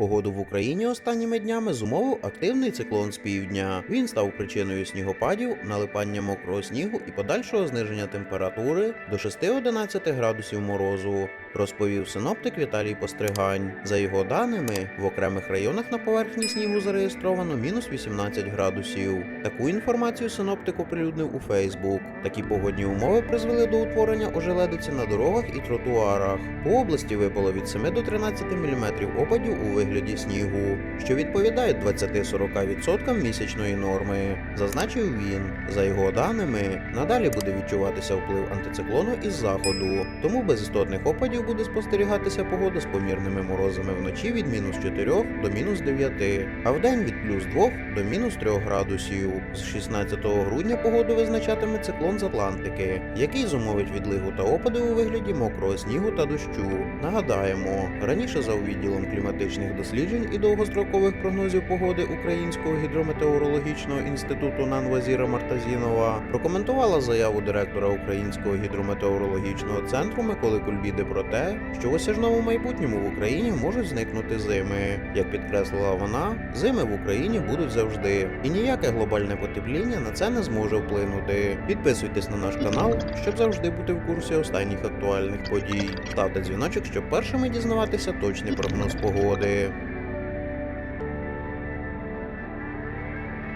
Погоду в Україні останніми днями зумовив активний циклон з півдня. Він став причиною снігопадів, налипання мокрого снігу і подальшого зниження температури до 6-11 градусів морозу. Розповів синоптик Віталій Постригань. За його даними, в окремих районах на поверхні снігу зареєстровано мінус 18 градусів. Таку інформацію синоптик оприлюднив у Фейсбук. Такі погодні умови призвели до утворення ожеледиці на дорогах і тротуарах. По області випало від 7 до 13 мм опадів у вигляді снігу, що відповідає 20-40% місячної норми. Зазначив він. За його даними, надалі буде відчуватися вплив антициклону із заходу, тому без істотних опадів буде спостерігатися погода з помірними морозами вночі від мінус 4 до мінус 9, а вдень від плюс 2 до мінус 3 градусів. З 16 грудня погоду визначатиме циклон з Атлантики, який зумовить відлигу та опади у вигляді мокрого снігу та дощу. Нагадаємо, раніше за відділом кліматичних досліджень і довгострокових прогнозів погоди Українського гідрометеорологічного інституту Нанвазіра Мартазінова прокоментувала заяву директора Українського гідрометеорологічного центру Миколи Кульбіди про те, що в осяжному майбутньому в Україні можуть зникнути зими. Як підкреслила вона, зими в Україні будуть завжди, і ніяке глобальне потепління на це не зможе вплинути. Підписуйтесь на наш канал, щоб завжди бути в курсі останніх актуальних подій. Ставте дзвіночок, щоб першими дізнаватися точний прогноз погоди.